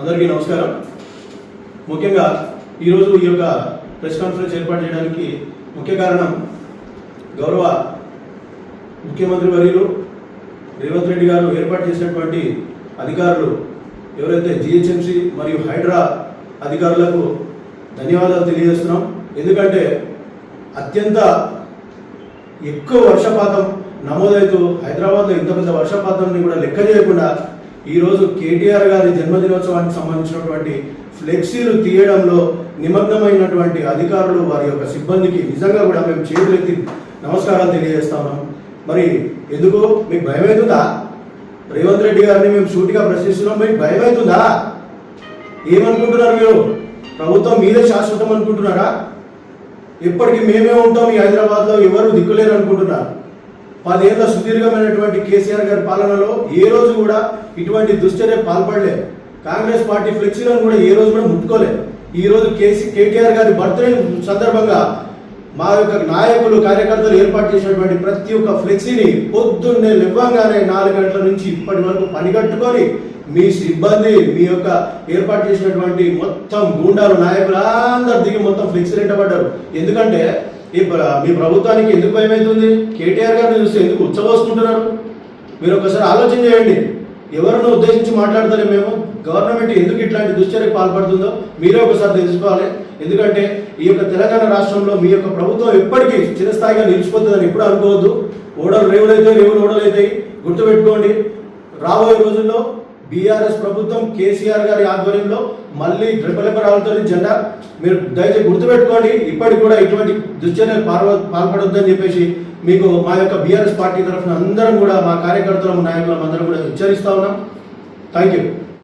అందరికీ నమస్కారం. ముఖ్యంగా ఈరోజు ఈ యొక్క ప్రెస్ కాన్ఫరెన్స్ ఏర్పాటు చేయడానికి ముఖ్య కారణం గౌరవ ముఖ్యమంత్రి వర్యులు రేవంత్ రెడ్డి గారు ఏర్పాటు చేసినటువంటి అధికారులు ఎవరైతే జిహెచ్ఎంసీ మరియు హైడ్రా అధికారులకు ధన్యవాదాలు తెలియజేస్తున్నాం. ఎందుకంటే అత్యంత ఎక్కువ వర్షపాతం నమోదవుతూ హైదరాబాద్లో ఇంత పెద్ద వర్షపాతంని కూడా లెక్క చేయకుండా ఈరోజు కేటీఆర్ గారి జన్మదినోత్సవానికి సంబంధించినటువంటి ఫ్లెక్సీలు తీయడంలో నిమగ్నమైనటువంటి అధికారులు వారి యొక్క సిబ్బందికి నిజంగా కూడా మేము చేతులెత్తి నమస్కారాలు తెలియజేస్తా మరి ఎందుకు? మీకు భయం అవుతుందా రేవంత్ రెడ్డి గారిని మేము సూటిగా ప్రశ్నిస్తున్నాం. మీకు భయం అవుతుందా ఏమనుకుంటున్నారు మీరు? ప్రభుత్వం మీదే శాశ్వతం అనుకుంటున్నారా? ఇప్పటికీ మేమే ఉంటాం ఈ హైదరాబాద్లో ఎవరు పదేళ్ళ సుదీర్ఘమైనటువంటి కేసీఆర్ గారి పాలనలో ఏ రోజు కూడా ఇటువంటి దుశ్చర్య పాల్పడలేదు. కాంగ్రెస్ పార్టీ ఫ్లెక్సీలను కూడా ఏ రోజు కూడా ముట్టుకోలేదు. ఈ రోజు కేసీ కేటీఆర్ గారి బర్త్డే సందర్భంగా మా యొక్క నాయకులు కార్యకర్తలు ఏర్పాటు చేసినటువంటి ప్రతి ఒక్క ఫ్లెక్సీని పొద్దున్నే లేవ్వంగానే నాలుగు గంటల నుంచి ఇప్పటి వరకు పనిగట్టుకొని మీ సిబ్బంది మీ యొక్క ఏర్పాటు చేసినటువంటి మొత్తం గూండాలు నాయకులు అందరు దిగి మొత్తం ఫ్లెక్సీలు ఎంటబడ్డారు ఎందుకంటే ఈ మీ ప్రభుత్వానికి ఎందుకు భయమవుతుంది కేటీఆర్ గారిని చూస్తే ఎందుకు ఉచ్చబోసుకుంటున్నారు మీరు ఒకసారి ఆలోచన చేయండి. ఎవరిని ఉద్దేశించి మాట్లాడతారే మేము? గవర్నమెంట్ ఎందుకు ఇట్లాంటి దుశ్చర్యకు పాల్పడుతుందో మీరే ఒకసారి తెలుసుకోవాలి. ఎందుకంటే ఈ యొక్క తెలంగాణ రాష్ట్రంలో మీ యొక్క ప్రభుత్వం ఎప్పటికీ చిరస్థాయిగా నిలిచిపోతుందని ఎప్పుడు అనుకోవద్దు. ఓడలు రేవులైతే రేవులు ఓడలు అవుతాయి గుర్తుపెట్టుకోండి. రాబోయే రోజుల్లో బీఆర్ఎస్ ప్రభుత్వం కేసీఆర్ గారి ఆధ్వర్యంలో మళ్ళీ రెపరెపరాలతో జెండా మీరు దయచేసి గుర్తుపెట్టుకోండి. ఇప్పటికి కూడా ఇటువంటి దుశ్చర్యలు పాల్వ పాల్పడొద్దని చెప్పేసి మీకు మా యొక్క బీఆర్ఎస్ పార్టీ తరఫున అందరం కూడా మా కార్యకర్తలం నాయకులం అందరం కూడా హెచ్చరిస్తా ఉన్నాం. Thank you